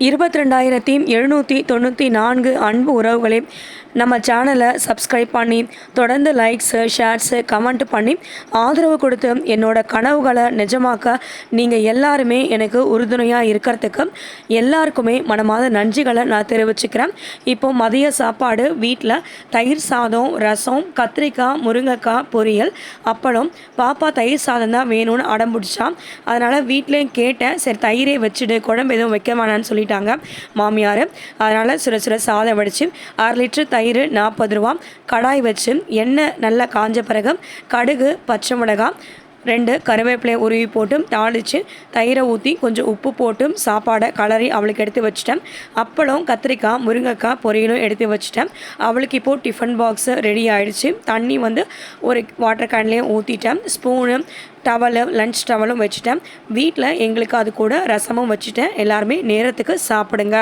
இருபத்தி ரெண்டாயிரத்தி எழுநூற்றி தொண்ணூற்றி நான்கு அன்பு உறவுகளே நம்ம சேனலை சப்ஸ்கிரைப் பண்ணி தொடர்ந்து லைக்ஸு ஷேர்ஸு கமெண்ட் பண்ணி ஆதரவு கொடுத்து என்னோடய கனவுகளை நிஜமாக்க நீங்கள் எல்லாருமே எனக்கு உறுதுணையாக இருக்கிறதுக்கு எல்லாருக்குமே மனமாத நன்றிகளை நான் தெரிவிச்சுக்கிறேன். இப்போ மதிய சாப்பாடு வீட்டில் தயிர் சாதம் ரசம் கத்திரிக்காய் முருங்கைக்காய் பொரியல் அப்பளம். பாப்பா தயிர் சாதம் தான் வேணும்னு அடம் பிடிச்சான் அதனால் வீட்லேயும் கேட்டேன் சரி தயிரே வச்சுடு குழம்பு எதுவும் வைக்க வேணான்னு சொல்லிட்டாங்க மாமியார். அதனால் சுட சுட சாதம் வடித்து அரை லிட்டர் தயிர் நாற்பது ரூபா. கடாய் வச்சு எண்ணெய் நல்லா காஞ்ச பிறகு கடுகு பச்சை மிளகாய் ரெண்டு கருவேப்பிலையை உருவி போட்டும் தாளித்து தயிரை ஊற்றி கொஞ்சம் உப்பு போட்டும் சாப்பாடை கலரி அவளுக்கு எடுத்து வச்சிட்டேன். அப்பளம் கத்திரிக்காய் முருங்கைக்காய் பொரியலும் எடுத்து வச்சிட்டேன். அவளுக்கு இப்போது டிஃபன் பாக்ஸு ரெடி ஆகிடுச்சு தண்ணி வந்து ஒரு வாட்டர் கேன்லேயும் ஊற்றிட்டேன் ஸ்பூனு டவலு லன்ச் டவலும் வச்சுட்டேன். வீட்டில் எங்களுக்கு அது கூட ரசமும் வச்சுட்டேன். எல்லாருமே நேரத்துக்கு சாப்பிடுங்க.